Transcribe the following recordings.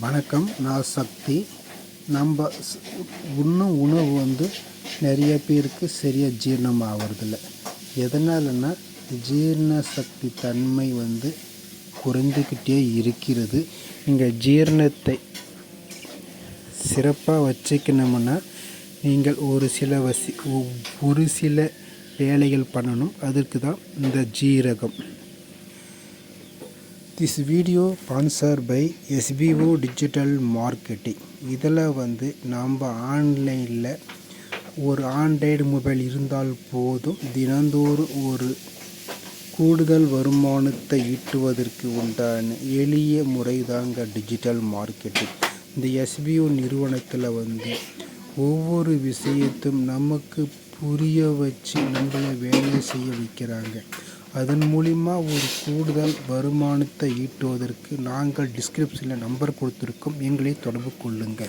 வணக்கம் நான் சக்தி. நம்ம இன்னும் உண்ணும் உணவு வந்து நிறைய பேருக்கு சரியாக ஜீரணம் ஆகிறதில்ல எதனாலன்னா ஜீரண சக்தி தன்மை வந்து குறைந்துக்கிட்டே இருக்கிறது. நீங்கள் ஜீரணத்தை சிறப்பாக வச்சுக்கணும்னா நீங்கள் ஒரு சில வசி ஒ- ஒரு சில வேலைகள் பண்ணணும். அதற்கு தான் இந்த ஜீரகம். This video sponsor by SPO digital marketing இதில் வந்து நாம் ஆன்லைனில் ஒரு ஆண்ட்ராய்டு மொபைல் இருந்தால் போதும். தினந்தோறும் ஒரு கூடுதல் வருமானத்தை ஈட்டுவதற்கு உண்டான எளிய முறை தாங்க டிஜிட்டல் மார்க்கெட்டிங் இந்த எஸ்பிஓ நிறுவனத்தில் வந்து ஒவ்வொரு விஷயத்தும் நமக்கு புரிய வச்சு நம்மளை வேலை செய்ய வைக்கிறாங்க. அதன் மூலிமா ஒரு கூடுதல் வருமானத்தை ஈட்டுவதற்கு நாங்கள் டிஸ்கிரிப்ஷனில் நம்பர் கொடுத்துருக்கோம். எங்களை தொடர்பு கொள்ளுங்கள்.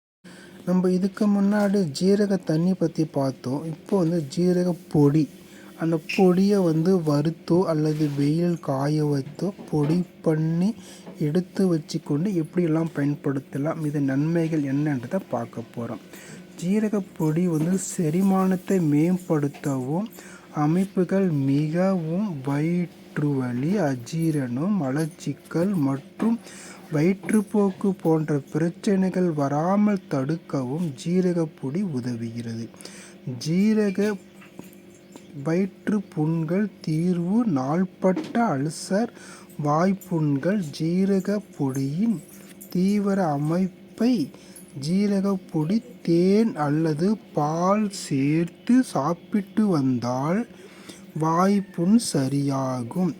நம்ம இதுக்கு முன்னாடி ஜீரக தண்ணி பற்றி பார்த்தோம். இப்போ வந்து ஜீரக பொடி. அந்த பொடியை வந்து வறுத்தோ அல்லது வெயில் காய வைத்தோ பொடி பண்ணி எடுத்து வச்சுக்கொண்டு எப்படியெல்லாம் பயன்படுத்தலாம் இது நன்மைகள் என்னன்றதை பார்க்க போகிறோம் ஜீரக பொடி வந்து செரிமானத்தை மேம்படுத்தவும் அமைப்புகள் மிகவும் வயிற்றுவலி அஜீரணம் மலச்சிக்கல் மற்றும் வயிற்றுப்போக்கு போன்ற பிரச்சனைகள் வராமல் தடுக்கவும் ஜீரகப்பொடி உதவுகிறது. ஜீரக வயிற்று புண்கள் தீர்வு நாள்பட்ட அல்சர் வாய்ப்புண்கள் ஜீரக பொடியின் தீவிர அமைப்பை ஜீரகப்பொடி தேன் அல்லது பால் சேர்த்து சாப்பிட்டு வந்தால் வாய்ப்புண் சரியாகும்.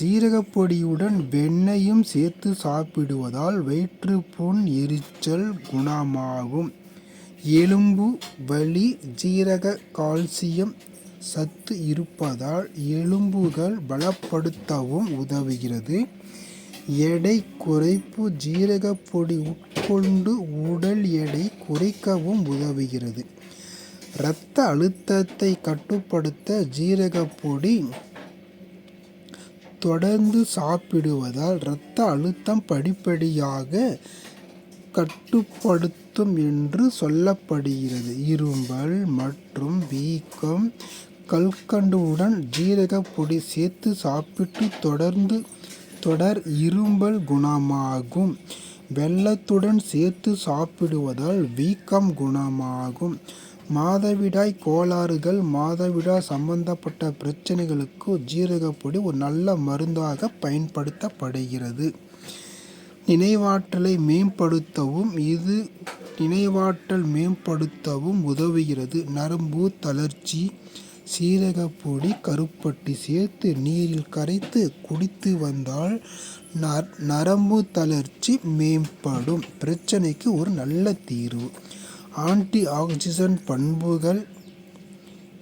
சீரகப்பொடியுடன் வெண்ணெயும் சேர்த்து சாப்பிடுவதால் வயிற்றுப்புண் எரிச்சல் குணமாகும். எலும்பு வலி ஜீரக கால்சியம் சத்து இருப்பதால் எலும்புகள் பலப்படுத்தவும் உதவுகிறது. எடை குறைப்பு ஜீரகப்பொடி உட்கொண்டு உடல் எடை குறைக்கவும் உதவுகிறது. இரத்த அழுத்தத்தை கட்டுப்படுத்த ஜீரகப்பொடி தொடர்ந்து சாப்பிடுவதால் இரத்த அழுத்தம் படிப்படியாக கட்டுப்படுத்தும் என்று சொல்லப்படுகிறது. இரும்பல் மற்றும் வீக்கம் கல்கண்டுவுடன் ஜீரக பொடி சேர்த்து சாப்பிட்டு தொடர்ந்து தொடர் இரும்பல் குணமாகும். வெள்ளத்துடன் சேர்த்து சாப்பிடுவதால் வீக்கம் குணமாகும். மாதவிடாய் கோளாறுகள் மாதவிடாய் சம்பந்தப்பட்ட பிரச்சனைகளுக்கு ஜீரகப்பொடி ஒரு நல்ல மருந்தாக பயன்படுத்தப்படுகிறது. நினைவாற்றலை மேம்படுத்தவும் இது நினைவாற்றல் மேம்படுத்தவும் உதவுகிறது. நரம்பு தளர்ச்சி சீரகப்பொடி கருப்பட்டி சேர்த்து நீரில் கரைத்து குடித்து வந்தால் நரம்பு தளர்ச்சி மேம்படும். பிரச்சனைக்கு ஒரு நல்ல தீர்வு. ஆன்டி ஆக்சிஜன் பண்புகள்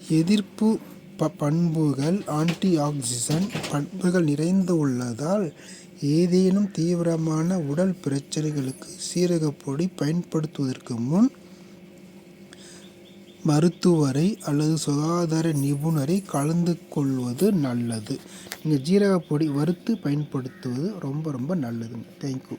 எதிர்ப்பு ப- பண்புகள் ஆன்டி ஆக்சிஜன் பண்புகள் நிறைந்து உள்ளதால் ஏதேனும் தீவிரமான உடல் பிரச்சனைகளுக்கு சீரகப்பொடி பயன்படுத்துவதற்கு முன் மருத்துவரை அல்லது சுகாதார நிபுணரை கலந்து கொள்வது நல்லது. நீங்கள் ஜீரகப்பொடி வறுத்து பயன்படுத்துவது ரொம்ப ரொம்ப நல்லதுங்க. தேங்க்யூ